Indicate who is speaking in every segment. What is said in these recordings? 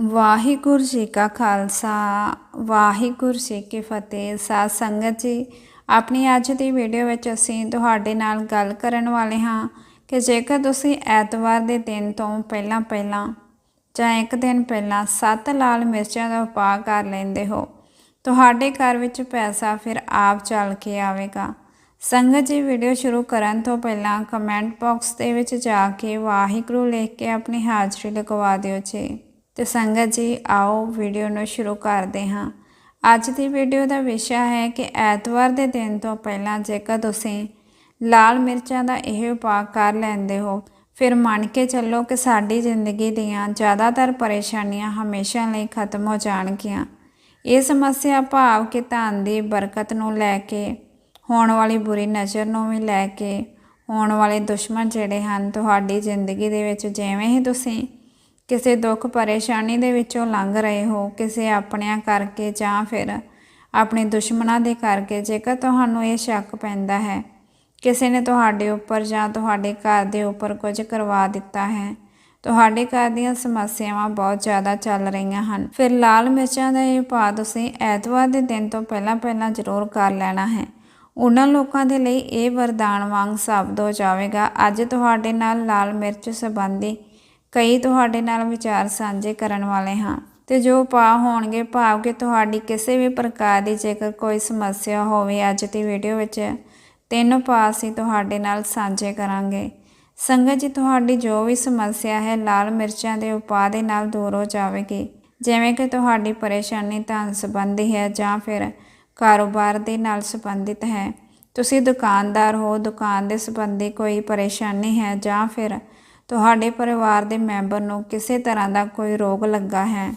Speaker 1: ਵਾਹਿਗੁਰੂ ਜੀ ਕਾ ਖਾਲਸਾ, ਵਾਹਿਗੁਰੂ ਜੀ ਕੀ ਫਤਿਹ। ਸਾਧ ਸੰਗਤ ਜੀ, ਆਪਣੀ ਅੱਜ ਦੀ ਵੀਡੀਓ ਵਿੱਚ ਅਸੀਂ ਤੁਹਾਡੇ ਨਾਲ ਗੱਲ ਕਰਨ ਵਾਲੇ ਹਾਂ ਕਿ ਜੇਕਰ ਤੁਸੀਂ ਐਤਵਾਰ ਦੇ ਦਿਨ ਤੋਂ ਪਹਿਲਾਂ ਪਹਿਲਾਂ ਜਾਂ ਇੱਕ ਦਿਨ ਪਹਿਲਾਂ ਸੱਤ ਲਾਲ ਮਿਰਚਾਂ ਦਾ ਉਪਾਅ ਕਰ ਲੈਂਦੇ ਹੋ, ਤੁਹਾਡੇ ਘਰ ਵਿੱਚ ਪੈਸਾ ਫਿਰ ਆਪ ਚੱਲ ਕੇ ਆਵੇਗਾ। ਸੰਗਤ ਜੀ, ਵੀਡੀਓ ਸ਼ੁਰੂ ਕਰਨ ਤੋਂ ਪਹਿਲਾਂ ਕਮੈਂਟ ਬਾਕਸ ਦੇ ਵਿੱਚ ਜਾ ਕੇ ਵਾਹਿਗੁਰੂ ਲਿਖ ਕੇ ਆਪਣੀ ਹਾਜ਼ਰੀ ਲਗਵਾ ਦਿਓ ਜੀ। ਤੇ ਸੰਗਤ ਜੀ, ਆਓ ਵੀਡੀਓ ਨੂੰ ਸ਼ੁਰੂ ਕਰਦੇ ਹਾਂ। ਅੱਜ ਦੀ ਵੀਡੀਓ ਦਾ ਵਿਸ਼ਾ ਹੈ ਕਿ ਐਤਵਾਰ ਦੇ ਦਿਨ ਤੋਂ ਪਹਿਲਾਂ ਜੇਕਰ ਤੁਸੀਂ ਲਾਲ ਮਿਰਚਾਂ ਦਾ ਇਹ ਉਪਾਅ ਕਰ ਲੈਂਦੇ ਹੋ, ਫਿਰ ਮੰਨ ਕੇ ਚੱਲੋ ਕਿ ਸਾਡੀ ਜ਼ਿੰਦਗੀ ਦੀਆਂ ਜ਼ਿਆਦਾਤਰ ਪਰੇਸ਼ਾਨੀਆਂ ਹਮੇਸ਼ਾ ਲਈ ਖਤਮ ਹੋ ਜਾਣਗੀਆਂ। ਇਹ ਸਮੱਸਿਆ ਭਾਵ ਕਿ ਧਨ ਦੀ ਬਰਕਤ ਨੂੰ ਲੈ ਕੇ, ਹੋਣ ਵਾਲੀ ਬੁਰੀ ਨਜ਼ਰ ਨੂੰ ਵੀ ਲੈ ਕੇ, ਹੋਣ ਵਾਲੇ ਦੁਸ਼ਮਣ ਜਿਹੜੇ ਹਨ, ਤੁਹਾਡੀ ਜ਼ਿੰਦਗੀ ਦੇ ਵਿੱਚ ਜਿਵੇਂ ਹੀ ਤੁਸੀਂ ਕਿਸੇ ਦੁੱਖ ਪਰੇਸ਼ਾਨੀ ਦੇ ਵਿੱਚੋਂ ਲੰਘ ਰਹੇ ਹੋ, ਕਿਸੇ ਆਪਣਿਆਂ ਕਰਕੇ ਜਾਂ ਫਿਰ ਆਪਣੇ ਦੁਸ਼ਮਣਾਂ ਦੇ ਕਰਕੇ, ਜੇਕਰ ਤੁਹਾਨੂੰ ਇਹ ਸ਼ੱਕ ਪੈਂਦਾ ਹੈ, ਕਿਸੇ ਨੇ ਤੁਹਾਡੇ ਉੱਪਰ ਜਾਂ ਤੁਹਾਡੇ ਘਰ ਦੇ ਉੱਪਰ ਕੁਝ ਕਰਵਾ ਦਿੱਤਾ ਹੈ, ਤੁਹਾਡੇ ਘਰ ਦੀਆਂ ਸਮੱਸਿਆਵਾਂ ਬਹੁਤ ਜ਼ਿਆਦਾ ਚੱਲ ਰਹੀਆਂ ਹਨ। ਫਿਰ ਲਾਲ ਮਿਰਚਾਂ ਦਾ ਇਹ ਉਪਾਅ ਤੁਸੀਂ ਐਤਵਾਰ ਦੇ ਦਿਨ ਤੋਂ ਪਹਿਲਾਂ ਪਹਿਲਾਂ ਜ਼ਰੂਰ ਕਰ ਲੈਣਾ ਹੈ। ਉਹਨਾਂ ਲੋਕਾਂ ਦੇ ਲਈ ਇਹ ਵਰਦਾਨ ਵਾਂਗ ਸਾਬਤ ਹੋ ਜਾਵੇਗਾ। ਅੱਜ ਤੁਹਾਡੇ ਨਾਲ ਲਾਲ ਮਿਰਚ ਸੰਬੰਧੀ ਕਈ ਤੁਹਾਡੇ ਨਾਲ ਵਿਚਾਰ ਸਾਂਝੇ ਕਰਨ ਵਾਲੇ ਹਾਂ ਤੇ ਜੋ ਉਪਾਅ ਹੋਣਗੇ, ਭਾਵ ਕਿ ਤੁਹਾਡੀ ਕਿਸੇ ਵੀ ਪ੍ਰਕਾਰ ਦੀ ਜੇਕਰ ਕੋਈ ਸਮੱਸਿਆ ਹੋਵੇ ਅੱਜ ਦੀ ਵੀਡੀਓ ਵਿੱਚ, ਤਿੰਨ ਉਪਾਅ ਅਸੀਂ ਤੁਹਾਡੇ ਨਾਲ ਸਾਂਝੇ ਕਰਾਂਗੇ। ਸੰਗਤ ਜੀ, ਤੁਹਾਡੀ ਜੋ ਵੀ ਸਮੱਸਿਆ ਹੈ, ਲਾਲ ਮਿਰਚਾਂ ਦੇ ਉਪਾਅ ਦੇ ਨਾਲ ਦੂਰ ਹੋ ਜਾਵੇਗੀ। ਜਿਵੇਂ ਕਿ ਤੁਹਾਡੀ ਪਰੇਸ਼ਾਨੀ ਧਨ ਸੰਬੰਧੀ ਹੈ ਜਾਂ ਫਿਰ ਕਾਰੋਬਾਰ ਦੇ ਨਾਲ ਸੰਬੰਧਿਤ ਹੈ। ਤੁਸੀਂ ਦੁਕਾਨਦਾਰ ਹੋ, ਦੁਕਾਨ ਦੇ ਸੰਬੰਧੀ ਕੋਈ ਪਰੇਸ਼ਾਨੀ ਹੈ ਜਾਂ ਫਿਰ ਤੁਹਾਡੇ ਪਰਿਵਾਰ ਦੇ ਮੈਂਬਰ ਨੂੰ ਕਿਸੇ ਤਰ੍ਹਾਂ ਦਾ ਕੋਈ ਰੋਗ ਲੱਗਾ ਹੈ?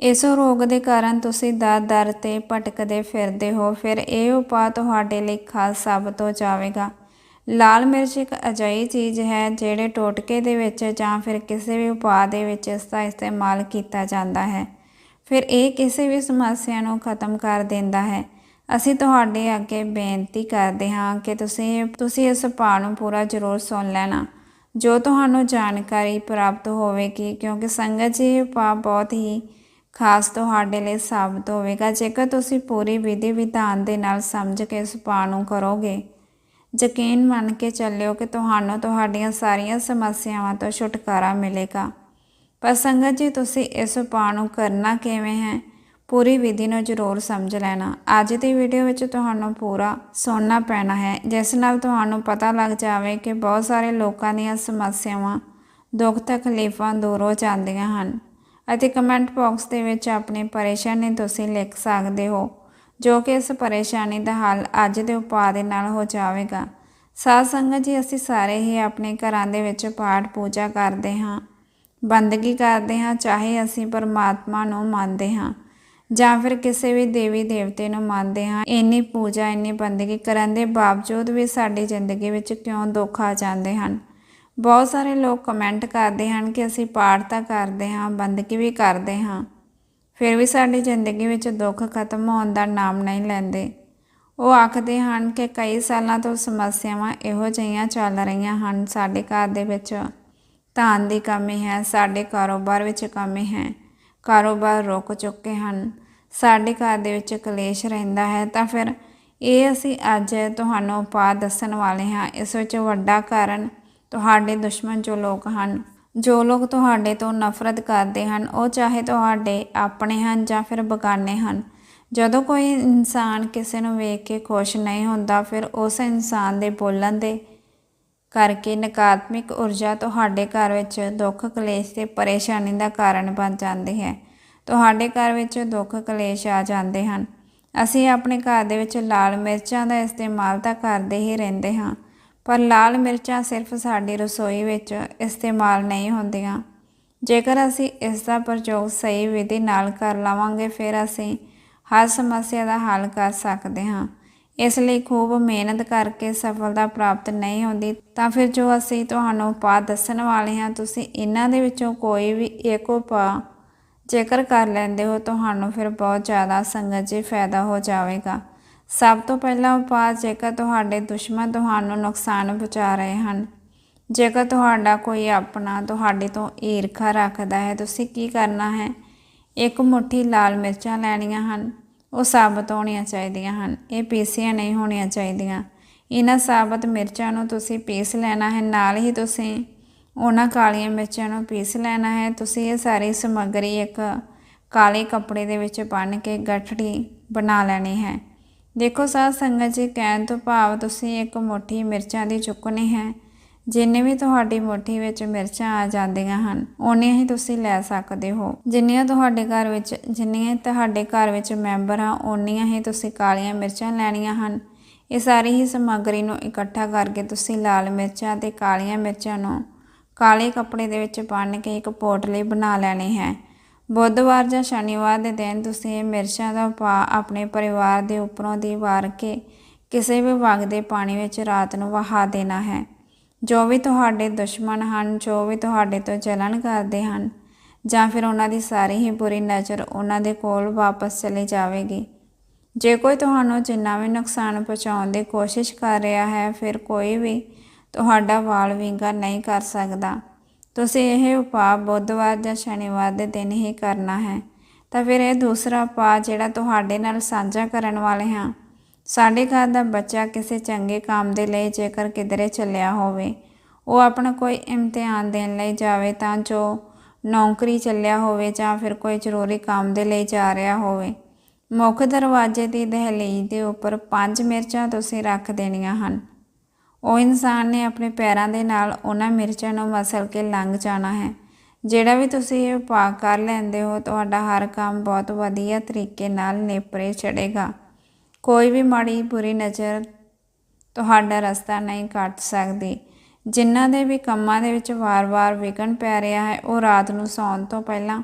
Speaker 1: ਇਸ ਰੋਗ ਦੇ ਕਾਰਨ ਤੁਸੀਂ ਦਰ-ਦਰ ਤੇ ਭਟਕਦੇ ਫਿਰਦੇ ਹੋ, ਫਿਰ ਇਹ ਉਪਾਅ ਤੁਹਾਡੇ ਲਈ ਖਾਸ ਸਾਬਤ ਹੋ ਜਾਵੇਗਾ। ਲਾਲ ਮਿਰਚ ਇੱਕ ਅਜਿਹੀ ਚੀਜ਼ ਹੈ ਜਿਹੜੇ ਟੋਟਕੇ ਦੇ ਵਿੱਚ ਜਾਂ ਫਿਰ ਕਿਸੇ ਵੀ ਉਪਾਅ ਦੇ ਵਿੱਚ ਇਸ ਦਾ ਇਸਤੇਮਾਲ ਕੀਤਾ ਜਾਂਦਾ ਹੈ। ਫਿਰ ਇਹ ਕਿਸੇ ਵੀ ਸਮੱਸਿਆ ਨੂੰ ਖਤਮ ਕਰ ਦਿੰਦਾ ਹੈ। ਅਸੀਂ ਤੁਹਾਡੇ ਅੱਗੇ ਬੇਨਤੀ ਕਰਦੇ ਹਾਂ ਕਿ ਤੁਸੀਂ ਤੁਸੀਂ ਇਸ ਉਪਾਅ ਨੂੰ ਪੂਰਾ ਜ਼ਰੂਰ ਸੁਣ ਲੈਣਾ। ਜੋ ਤੁਹਾਨੂੰ ਜਾਣਕਾਰੀ ਪ੍ਰਾਪਤ ਹੋਵੇਗੀ, ਕਿਉਂਕਿ ਸੰਗਤ ਜੀ ਇਹ ਉਪਾਅ ਬਹੁਤ ਹੀ ਖਾਸ ਤੁਹਾਡੇ ਲਈ ਸਾਬਤ ਹੋਵੇਗਾ। ਜੇਕਰ ਤੁਸੀਂ ਪੂਰੀ ਵਿਧੀ ਵਿਧਾਨ ਦੇ ਨਾਲ ਸਮਝ ਕੇ ਇਸ ਉਪਾਅ ਨੂੰ ਕਰੋਗੇ, ਯਕੀਨ ਮੰਨ ਕੇ ਚੱਲਿਓ ਕਿ ਤੁਹਾਨੂੰ ਤੁਹਾਡੀਆਂ ਸਾਰੀਆਂ ਸਮੱਸਿਆਵਾਂ ਤੋਂ ਛੁਟਕਾਰਾ ਮਿਲੇਗਾ। ਪਰ ਸੰਗਤ ਜੀ, ਤੁਸੀਂ ਇਸ ਉਪਾਅ ਨੂੰ ਕਰਨਾ ਕਿਵੇਂ ਹੈ? ਪੂਰੀ ਵਿਧੀ ਨੂੰ ਜ਼ਰੂਰ ਸਮਝ ਲੈਣਾ। ਅੱਜ ਦੀ ਵੀਡੀਓ ਵਿੱਚ ਤੁਹਾਨੂੰ ਪੂਰਾ ਸੁਣਨਾ ਪੈਣਾ ਹੈ, ਜਿਸ ਨਾਲ ਤੁਹਾਨੂੰ ਪਤਾ ਲੱਗ ਜਾਵੇ ਕਿ ਬਹੁਤ ਸਾਰੇ ਲੋਕਾਂ ਦੀਆਂ ਸਮੱਸਿਆਵਾਂ, ਦੁੱਖ ਤਕਲੀਫਾਂ ਦੂਰ ਹੋ ਜਾਂਦੀਆਂ ਹਨ। ਅਤੇ ਕਮੈਂਟ ਬਾਕਸ ਦੇ ਵਿੱਚ ਆਪਣੀ ਪਰੇਸ਼ਾਨੀ ਤੁਸੀਂ ਲਿਖ ਸਕਦੇ ਹੋ, ਜੋ ਕਿ ਇਸ ਪਰੇਸ਼ਾਨੀ ਦਾ ਹੱਲ ਅੱਜ ਦੇ ਉਪਾਅ ਦੇ ਨਾਲ ਹੋ ਜਾਵੇਗਾ। ਸਾਧ ਸੰਗਤ ਜੀ, ਅਸੀਂ ਸਾਰੇ ਹੀ ਆਪਣੇ ਘਰਾਂ ਦੇ ਵਿੱਚ ਪਾਠ ਪੂਜਾ ਕਰਦੇ ਹਾਂ, ਬੰਦਗੀ ਕਰਦੇ ਹਾਂ, ਚਾਹੇ ਅਸੀਂ ਪਰਮਾਤਮਾ ਨੂੰ ਮੰਨਦੇ ਹਾਂ। ਜਾਂ ਫਿਰ ਕਿਸੇ ਵੀ ਦੇਵੀ ਦੇਵਤੇ ਨੂੰ ਮੰਨਦੇ ਹਾਂ, ਇੰਨੀ ਪੂਜਾ, ਇੰਨੀ ਬੰਦਗੀ ਕਰਨ ਦੇ ਬਾਵਜੂਦ ਵੀ ਸਾਡੀ ਜ਼ਿੰਦਗੀ ਵਿੱਚ ਕਿਉਂ ਦੁੱਖ ਆ ਜਾਂਦੇ ਹਨ? ਬਹੁਤ ਸਾਰੇ ਲੋਕ ਕਮੈਂਟ ਕਰਦੇ ਹਨ ਕਿ ਅਸੀਂ ਪਾਠ ਤਾਂ ਕਰਦੇ ਹਾਂ, ਬੰਦਗੀ ਵੀ ਕਰਦੇ ਹਾਂ। ਫਿਰ ਵੀ ਸਾਡੀ ਜ਼ਿੰਦਗੀ ਵਿੱਚ ਦੁੱਖ ਖਤਮ ਹੋਣ ਦਾ ਨਾਮ ਨਹੀਂ ਲੈਂਦੇ। ਉਹ ਆਖਦੇ ਹਨ ਕਿ ਕਈ ਸਾਲਾਂ ਤੋਂ ਸਮੱਸਿਆਵਾਂ ਇਹੋ ਜਿਹੀਆਂ ਚੱਲ ਰਹੀਆਂ ਹਨ ਸਾਡੇ ਘਰ ਦੇ ਵਿੱਚ। ਧਨ ਦੀ ਕਮੀ ਹੈ, ਸਾਡੇ ਕਾਰੋਬਾਰ ਵਿੱਚ ਕਮੀ ਹੈ। ਕਾਰੋਬਾਰ ਰੁਕ ਚੁੱਕੇ ਹਨ। ਸਾਡੇ ਘਰ ਦੇ ਵਿੱਚ ਕਲੇਸ਼ ਰਹਿੰਦਾ ਹੈ, ਤਾਂ ਫਿਰ ਇਹ ਅਸੀਂ ਅੱਜ ਤੁਹਾਨੂੰ ਉਪਾਅ ਦੱਸਣ ਵਾਲੇ ਹਾਂ। ਇਸ ਵਿੱਚ ਵੱਡਾ ਕਾਰਨ ਤੁਹਾਡੇ ਦੁਸ਼ਮਣ ਜੋ ਲੋਕ ਹਨ, ਜੋ ਲੋਕ ਤੁਹਾਡੇ ਤੋਂ ਨਫ਼ਰਤ ਕਰਦੇ ਹਨ, ਉਹ ਚਾਹੇ ਤੁਹਾਡੇ ਆਪਣੇ ਹਨ ਜਾਂ ਫਿਰ ਬਗਾਨੇ ਹਨ। ਜਦੋਂ ਕੋਈ ਇਨਸਾਨ ਕਿਸੇ ਨੂੰ ਵੇਖ ਕੇ ਖੁਸ਼ ਨਹੀਂ ਹੁੰਦਾ, ਫਿਰ ਉਸ ਇਨਸਾਨ ਦੇ ਬੋਲਣ ਦੇ ਕਰਕੇ ਨਕਾਰਾਤਮਕ ਊਰਜਾ ਤੁਹਾਡੇ ਘਰ ਵਿੱਚ ਦੁੱਖ, ਕਲੇਸ਼ ਤੇ ਪਰੇਸ਼ਾਨੀ ਦਾ ਕਾਰਨ ਬਣ ਜਾਂਦੀ ਹੈ। ਤੁਹਾਡੇ ਘਰ ਵਿੱਚ ਦੁੱਖ, ਕਲੇਸ਼ ਆ ਜਾਂਦੇ ਹਨ। ਅਸੀਂ ਆਪਣੇ ਘਰ ਦੇ ਵਿੱਚ ਲਾਲ ਮਿਰਚਾਂ ਦਾ ਇਸਤੇਮਾਲ ਤਾਂ ਕਰਦੇ ਹੀ ਰਹਿੰਦੇ ਹਾਂ, ਪਰ ਲਾਲ ਮਿਰਚਾਂ ਸਿਰਫ ਸਾਡੀ ਰਸੋਈ ਵਿੱਚ ਇਸਤੇਮਾਲ ਨਹੀਂ ਹੁੰਦੀਆਂ। ਜੇਕਰ ਅਸੀਂ ਇਸ ਦਾ ਪ੍ਰਯੋਗ ਸਹੀ ਵਿਧੀ ਨਾਲ ਕਰ ਲਵਾਂਗੇ, ਫਿਰ ਅਸੀਂ ਹਰ ਸਮੱਸਿਆ ਦਾ ਹੱਲ ਕਰ ਸਕਦੇ ਹਾਂ। ਇਸ ਲਈ ਖੂਬ ਮਿਹਨਤ ਕਰਕੇ ਸਫਲਤਾ ਪ੍ਰਾਪਤ ਨਹੀਂ ਹੁੰਦੀ, ਤਾਂ ਫਿਰ ਜੋ ਅਸੀਂ ਤੁਹਾਨੂੰ ਉਪਾਅ ਦੱਸਣ ਵਾਲੇ ਹਾਂ, ਤੁਸੀਂ ਇਹਨਾਂ ਦੇ ਵਿੱਚੋਂ ਕੋਈ ਵੀ ਇੱਕ ਉਪਾਅ ਜੇਕਰ ਕਰ ਲੈਂਦੇ ਹੋ, ਤੁਹਾਨੂੰ ਫਿਰ ਬਹੁਤ ਜ਼ਿਆਦਾ ਸੰਗਤ ਜੀ ਫਾਇਦਾ ਹੋ ਜਾਵੇਗਾ। ਸਭ ਤੋਂ ਪਹਿਲਾ ਉਪਾਅ ਜੇਕਰ ਤੁਹਾਡੇ ਦੁਸ਼ਮਣ ਤੁਹਾਨੂੰ ਨੁਕਸਾਨ ਪਹੁੰਚਾ ਰਹੇ ਹਨ, ਜੇਕਰ ਤੁਹਾਡਾ ਕੋਈ ਆਪਣਾ ਤੁਹਾਡੇ ਤੋਂ ਈਰਖਾ ਰੱਖਦਾ ਹੈ, ਤੁਸੀਂ ਕੀ ਕਰਨਾ ਹੈ? ਇੱਕ ਮੁੱਠੀ ਲਾਲ ਮਿਰਚਾਂ ਲੈਣੀਆਂ ਹਨ। ਉਹ ਸਾਬਤ ਹੋਣੀਆਂ ਚਾਹੀਦੀਆਂ ਹਨ, ਇਹ ਪੀਸੀਆਂ ਨਹੀਂ ਹੋਣੀਆਂ ਚਾਹੀਦੀਆਂ। ਇਹਨਾਂ ਸਾਬਤ ਮਿਰਚਾਂ ਨੂੰ ਤੁਸੀਂ ਪੀਸ ਲੈਣਾ ਹੈ, ਨਾਲ ਹੀ ਤੁਸੀਂ ਉਹਨਾਂ ਕਾਲੀਆਂ ਮਿਰਚਾਂ ਨੂੰ ਪੀਸ ਲੈਣਾ ਹੈ। ਤੁਸੀਂ ਇਹ ਸਾਰੀ ਸਮੱਗਰੀ ਇੱਕ ਕਾਲੇ ਕੱਪੜੇ ਦੇ ਵਿੱਚ ਬੰਨ੍ਹ ਕੇ ਗੱਠੜੀ ਬਣਾ ਲੈਣੀ ਹੈ। ਦੇਖੋ ਸਾਧ ਸੰਗਤ ਜੀ, ਕਹਿਣ ਤੋਂ ਭਾਵ ਤੁਸੀਂ ਇੱਕ ਮੁੱਠੀ ਮਿਰਚਾਂ ਦੀ ਚੁੱਕਣੀ ਹੈ। ਜਿੰਨੇ ਵੀ ਤੁਹਾਡੀ ਮੁੱਠੀ ਵਿੱਚ ਮਿਰਚਾਂ ਆ ਜਾਂਦੀਆਂ ਹਨ, ਓਨੀਆਂ ਹੀ ਤੁਸੀਂ ਲੈ ਸਕਦੇ ਹੋ। ਜਿੰਨੀਆਂ ਤੁਹਾਡੇ ਘਰ ਵਿੱਚ, ਜਿੰਨੀਆਂ ਤੁਹਾਡੇ ਘਰ ਵਿੱਚ ਮੈਂਬਰ ਆ, ਓਨੀਆਂ ਹੀ ਤੁਸੀਂ ਕਾਲੀਆਂ ਮਿਰਚਾਂ ਲੈਣੀਆਂ ਹਨ। ਇਹ ਸਾਰੀ ਹੀ ਸਮੱਗਰੀ ਨੂੰ ਇਕੱਠਾ ਕਰਕੇ ਤੁਸੀਂ ਲਾਲ ਮਿਰਚਾਂ ਤੇ ਕਾਲੀਆਂ ਮਿਰਚਾਂ ਨੂੰ ਕਾਲੇ ਕੱਪੜੇ ਦੇ ਵਿੱਚ ਬੰਨ੍ਹ ਕੇ ਇੱਕ ਪੋਟਲੀ ਬਣਾ ਲੈਣੀ ਹੈ। ਬੁੱਧਵਾਰ ਜਾਂ ਸ਼ਨੀਵਾਰ ਦੇ ਦਿਨ ਤੁਸੀਂ ਇਹ ਮਿਰਚਾਂ ਦਾ ਪਾ ਆਪਣੇ ਪਰਿਵਾਰ ਦੇ ਉੱਪਰੋਂ ਦੀ ਵਾਰ ਕੇ ਕਿਸੇ ਵੀ ਵਗਦੇ ਪਾਣੀ ਵਿੱਚ ਰਾਤ ਨੂੰ ਵਹਾ ਦੇਣਾ ਹੈ। ਜੋ ਵੀ ਤੁਹਾਡੇ ਦੁਸ਼ਮਣ ਹਨ, ਜੋ ਵੀ ਤੁਹਾਡੇ ਤੋਂ ਜਲਨ ਕਰਦੇ ਹਨ, ਜਾਂ ਫਿਰ ਉਹਨਾਂ ਦੀ ਸਾਰੀ ਹੀ ਬੁਰੀ ਨਜ਼ਰ ਉਹਨਾਂ ਦੇ ਕੋਲ ਵਾਪਸ ਚਲੀ ਜਾਵੇਗੀ। ਜੇ ਕੋਈ ਤੁਹਾਨੂੰ ਜਿੰਨਾ ਵੀ ਨੁਕਸਾਨ ਪਹੁੰਚਾਉਣ ਦੀ ਕੋਸ਼ਿਸ਼ ਕਰ ਰਿਹਾ ਹੈ, ਫਿਰ ਕੋਈ ਵੀ ਤੁਹਾਡਾ ਵਾਲ ਵਿੰਗਾ ਨਹੀਂ ਕਰ ਸਕਦਾ। ਤੁਸੀਂ ਇਹ ਉਪਾਅ ਬੁੱਧਵਾਰ ਜਾਂ ਸ਼ਨੀਵਾਰ ਦੇ ਦਿਨ ਹੀ ਕਰਨਾ ਹੈ। ਤਾਂ ਫਿਰ ਇਹ ਦੂਸਰਾ ਉਪਾਅ ਜਿਹੜਾ ਤੁਹਾਡੇ ਨਾਲ ਸਾਂਝਾ ਕਰਨ ਵਾਲੇ ਹਾਂ। ਸਾਡੇ ਘਰ ਦਾ ਬੱਚਾ ਕਿਸੇ ਚੰਗੇ ਕੰਮ ਦੇ ਲਈ ਜੇਕਰ ਕਿਧਰੇ ਚੱਲਿਆ ਹੋਵੇ, ਉਹ ਆਪਣਾ ਕੋਈ ਇਮਤਿਹਾਨ ਦੇਣ ਲਈ ਜਾਵੇ ਤਾਂ ਜੋ ਨੌਕਰੀ ਚੱਲਿਆ ਹੋਵੇ ਜਾਂ ਫਿਰ ਕੋਈ ਜ਼ਰੂਰੀ ਕੰਮ ਦੇ ਲਈ ਜਾ ਰਿਹਾ ਹੋਵੇ। ਮੁੱਖ ਦਰਵਾਜ਼ੇ ਦੀ ਦਹਲੀਜ਼ ਦੇ ਉੱਪਰ ਪੰਜ ਮਿਰਚਾਂ ਤੁਸੀਂ ਰੱਖ ਦੇਣੀਆਂ ਹਨ। ਉਹ ਇਨਸਾਨ ਨੇ ਆਪਣੇ ਪੈਰਾਂ ਦੇ ਨਾਲ ਉਹਨਾਂ ਮਿਰਚਾਂ ਨੂੰ ਮਸਲ ਕੇ ਲੰਘ ਜਾਣਾ ਹੈ। ਜਿਹੜਾ ਵੀ ਤੁਸੀਂ ਇਹ ਉਪਾਅ ਕਰ ਲੈਂਦੇ ਹੋ, ਤੁਹਾਡਾ ਹਰ ਕੰਮ ਬਹੁਤ ਵਧੀਆ ਤਰੀਕੇ ਨਾਲ ਨੇਪਰੇ ਚੜੇਗਾ ਕੋਈ ਵੀ ਮਾੜੀ ਬੁਰੀ ਨਜ਼ਰ ਤੁਹਾਡਾ ਰਸਤਾ ਨਹੀਂ ਕੱਟ ਸਕਦੀ। ਜਿਨ੍ਹਾਂ ਦੇ ਵੀ ਕੰਮਾਂ ਦੇ ਵਿੱਚ ਵਾਰ-ਵਾਰ ਵਿਘਨ ਪੈ ਰਿਹਾ ਹੈ, ਉਹ ਰਾਤ ਨੂੰ ਸੌਣ ਤੋਂ ਪਹਿਲਾਂ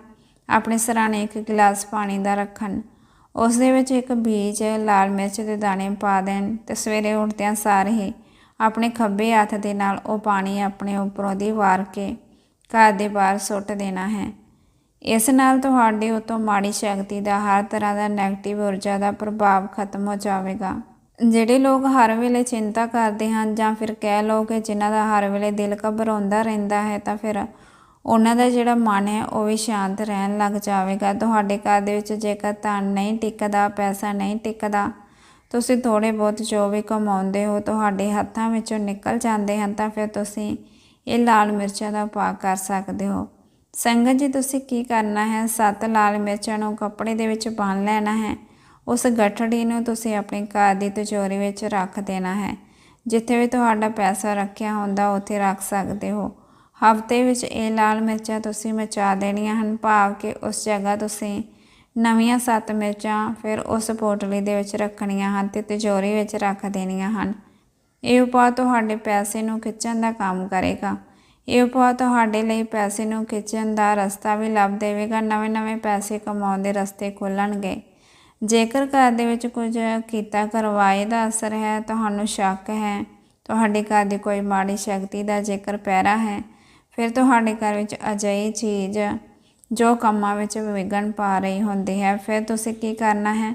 Speaker 1: ਆਪਣੇ ਸਰਾਣੇ ਇੱਕ ਗਲਾਸ ਪਾਣੀ ਦਾ ਰੱਖਣ। ਉਸ ਦੇ ਵਿੱਚ ਇੱਕ ਬੀਜ, ਲਾਲ ਮਿਰਚ ਦੇ ਦਾਣੇ ਪਾ ਦੇਣ ਤੇ ਸਵੇਰੇ ਉੱਠਦਿਆਂ ਸਾਰ ਹੀ ਆਪਣੇ ਖੱਬੇ ਹੱਥ ਦੇ ਨਾਲ ਉਹ ਪਾਣੀ ਆਪਣੇ ਉੱਪਰੋਂ ਦੀ ਵਾਰ ਕੇ ਘਰ ਦੇ ਬਾਹਰ ਸੁੱਟ ਦੇਣਾ ਹੈ। ਇਸ ਨਾਲ ਤੁਹਾਡੇ ਉਤੋਂ ਮਾੜੀ ਸ਼ਕਤੀ ਦਾ ਹਰ ਤਰ੍ਹਾਂ ਦਾ 네ਗੇਟਿਵ ਊਰਜਾ ਦਾ ਪ੍ਰਭਾਵ ਖਤਮ ਹੋ ਜਾਵੇਗਾ। ਜਿਹੜੇ ਲੋਕ ਹਰ ਵੇਲੇ ਚਿੰਤਾ ਕਰਦੇ ਹਨ ਜਾਂ ਫਿਰ ਕਹਿ ਲਓ ਕਿ ਜਿਨ੍ਹਾਂ ਦਾ ਹਰ ਵੇਲੇ ਦਿਲ ਘਬਰਾਉਂਦਾ ਰਹਿੰਦਾ ਹੈ ਤਾਂ ਫਿਰ ਉਹਨਾਂ ਦਾ ਜਿਹੜਾ ਮਨ ਹੈ ਉਹ ਵੀ ਸ਼ਾਂਤ ਰਹਿਣ ਲੱਗ ਜਾਵੇਗਾ। ਤੁਹਾਡੇ ਘਰ ਦੇ ਵਿੱਚ ਜੇਕਰ ਧਨ ਨਹੀਂ ਟਿਕਦਾ, ਪੈਸਾ ਨਹੀਂ ਟਿਕਦਾ, ਤੁਸੀਂ ਥੋੜੇ ਬਹੁਤ ਜੋ ਵੀ ਕਮਾਉਂਦੇ ਹੋ, ਤੁਹਾਡੇ ਹੱਥਾਂ ਵਿੱਚੋਂ ਨਿਕਲ ਜਾਂਦੇ ਹਨ ਤਾਂ ਫਿਰ ਤੁਸੀਂ ਇਹ ਲਾਲ ਮਿਰਚਾਂ ਦਾ ਉਪਾਅ ਕਰ ਸਕਦੇ ਹੋ। ਸੰਗਤ ਜੀ, ਤੁਸੀਂ ਕੀ ਕਰਨਾ ਹੈ? ਸੱਤ ਲਾਲ ਮਿਰਚਾਂ ਨੂੰ ਕੱਪੜੇ ਦੇ ਵਿੱਚ ਬੰਨ ਲੈਣਾ ਹੈ। ਉਸ ਗੱਠੜੀ ਨੂੰ ਤੁਸੀਂ ਆਪਣੇ ਘਰ ਦੀ ਤਿਜੋਰੀ ਵਿੱਚ ਰੱਖ ਦੇਣਾ ਹੈ। ਜਿੱਥੇ ਵੀ ਤੁਹਾਡਾ ਪੈਸਾ ਰੱਖਿਆ ਹੁੰਦਾ, ਉੱਥੇ ਰੱਖ ਸਕਦੇ ਹੋ। ਹਫ਼ਤੇ ਵਿੱਚ ਇਹ ਲਾਲ ਮਿਰਚਾਂ ਤੁਸੀਂ ਮਚਾ ਦੇਣੀਆਂ ਹਨ। ਭਾਵ ਕਿ ਉਸ ਜਗ੍ਹਾ ਤੁਸੀਂ ਨਵੀਆਂ ਸੱਤ ਮਿਰਚਾਂ ਫਿਰ ਉਸ ਪੋਟਲੀ ਦੇ ਵਿੱਚ ਰੱਖਣੀਆਂ ਹਨ ਤੇ ਤਿਜੋਰੀ ਵਿੱਚ ਰੱਖ ਦੇਣੀਆਂ ਹਨ। ਇਹ ਉਪਾਅ ਤੁਹਾਡੇ ਪੈਸੇ ਨੂੰ ਖਿੱਚਣ ਦਾ ਕੰਮ ਕਰੇਗਾ। ਇਹ ਉਪਾਅ ਤੁਹਾਡੇ ਲਈ ਪੈਸੇ ਨੂੰ ਖਿੱਚਣ ਦਾ ਰਸਤਾ ਵੀ ਲੱਭ ਦੇਵੇਗਾ ਨਵੇਂ-ਨਵੇਂ ਪੈਸੇ ਕਮਾਉਣ ਦੇ ਰਸਤੇ ਖੁੱਲਣਗੇ। ਜੇਕਰ ਘਰ ਦੇ ਵਿੱਚ ਕੁਝ ਕੀਤਾ ਕਰਵਾਏ ਦਾ ਅਸਰ ਹੈ, ਤੁਹਾਨੂੰ ਸ਼ੱਕ ਹੈ। ਤੁਹਾਡੇ ਘਰ ਦੀ ਕੋਈ ਮਾੜੀ ਸ਼ਕਤੀ ਦਾ ਜੇਕਰ ਪੈਰਾ ਹੈ। ਫਿਰ ਤੁਹਾਡੇ ਘਰ ਵਿੱਚ ਅਜਿਹੀ ਚੀਜ਼ ਜੋ ਕੰਮਾਂ ਵਿੱਚ ਵਿਗਣ ਪਾ ਰਹੀ ਹੁੰਦੀ ਹੈ। ਫਿਰ ਤੁਸੀਂ ਕੀ ਕਰਨਾ ਹੈ?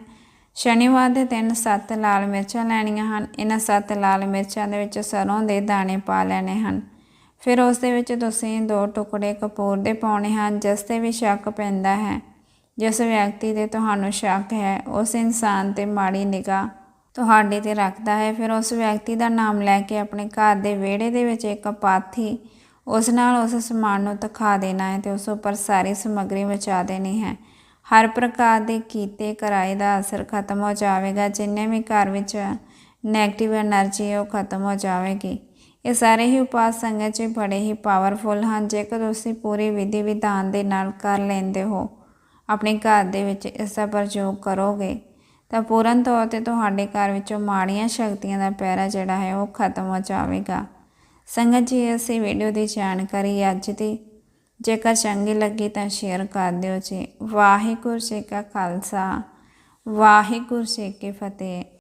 Speaker 1: ਸ਼ਨੀਵਾਰ ਦੇ ਦਿਨ ਸੱਤ ਲਾਲ ਮਿਰਚਾਂ ਲੈਣੀਆਂ ਹਨ। ਇਹਨਾਂ ਸੱਤ ਲਾਲ ਮਿਰਚਾਂ ਦੇ ਵਿੱਚ ਸਰੋਂ ਦੇ ਦਾਣੇ ਪਾ ਲੈਣੇ ਹਨ। ਫਿਰ ਉਸ ਦੇ ਵਿੱਚ ਤੁਸੀਂ ਦੋ ਟੁਕੜੇ ਕਪੂਰ ਦੇ ਪਾਉਣੇ ਹਨ, ਜਿਸ ਤੇ ਵੀ ਸ਼ੱਕ ਪੈਂਦਾ ਹੈ। ਜਿਸ ਵਿਅਕਤੀ ਤੇ ਤੁਹਾਨੂੰ ਸ਼ੱਕ ਹੈ, ਉਸ ਇਨਸਾਨ ਤੇ ਮਾੜੀ ਨਿਗਾਹ ਤੁਹਾਡੇ ਤੇ ਰੱਖਦਾ ਹੈ। ਫਿਰ ਉਸ ਵਿਅਕਤੀ ਦਾ ਨਾਮ ਲੈ ਕੇ ਆਪਣੇ ਘਰ ਦੇ ਵਿਹੜੇ ਦੇ ਵਿੱਚ ਇੱਕ ਪਾਥੀ ਉਸ ਨਾਲ ਉਸ ਸਮਾਨ ਨੂੰ ਤਖਾ ਦੇਣਾ ਹੈ ਤੇ ਉਸ ਉੱਪਰ ਸਾਰੀ ਸਮੱਗਰੀ ਵਿਚਾ ਦੇਣੀ ਹੈ। ਹਰ ਪ੍ਰਕਾਰ ਦੇ ਕੀਤੇ ਕਰਾਏ ਦਾ ਅਸਰ ਖਤਮ ਹੋ ਜਾਵੇਗਾ। ਜਿੰਨੇ ਵੀ ਘਰ ਵਿੱਚ 네ਗੇਟਿਵ એનર્ਜੀ ਉਹ ਖਤਮ ਹੋ ਜਾਵੇਗੀ। ਇਹ ਸਾਰੇ ਹੀ ਉਪਾਅ ਸੰਗਤ ਜੀ ਬੜੇ ਹੀ ਪਾਵਰਫੁਲ ਹਨ। ਜੇਕਰ ਤੁਸੀਂ ਪੂਰੀ ਵਿਧੀ ਵਿਧਾਨ ਦੇ ਨਾਲ ਕਰ ਲੈਂਦੇ ਹੋ, ਆਪਣੇ ਘਰ ਦੇ ਵਿੱਚ ਇਸ ਦਾ ਪ੍ਰਯੋਗ ਕਰੋਗੇ, ਤਾਂ ਪੂਰਨ ਤੌਰ ਤੇ ਤੁਹਾਡੇ ਘਰ ਵਿੱਚੋਂ ਮਾੜੀਆਂ ਸ਼ਕਤੀਆਂ ਦਾ ਪਹਿਰਾ ਜਿਹੜਾ ਹੈ ਉਹ ਖਤਮ ਹੋ ਜਾਵੇਗਾ। ਸੰਗਤ ਜੀ, ਅਸੀਂ ਵੀਡੀਓ ਦੀ ਜਾਣਕਾਰੀ ਅੱਜ ਦੀ, ਜੇਕਰ ਚੰਗੀ ਲੱਗੀ ਤਾਂ ਸ਼ੇਅਰ ਕਰ ਦਿਓ ਜੀ। ਵਾਹਿਗੁਰੂ ਜੀ ਕਾ ਖਾਲਸਾ, ਵਾਹਿਗੁਰੂ ਜੀ ਕੀ ਫਤਿਹ।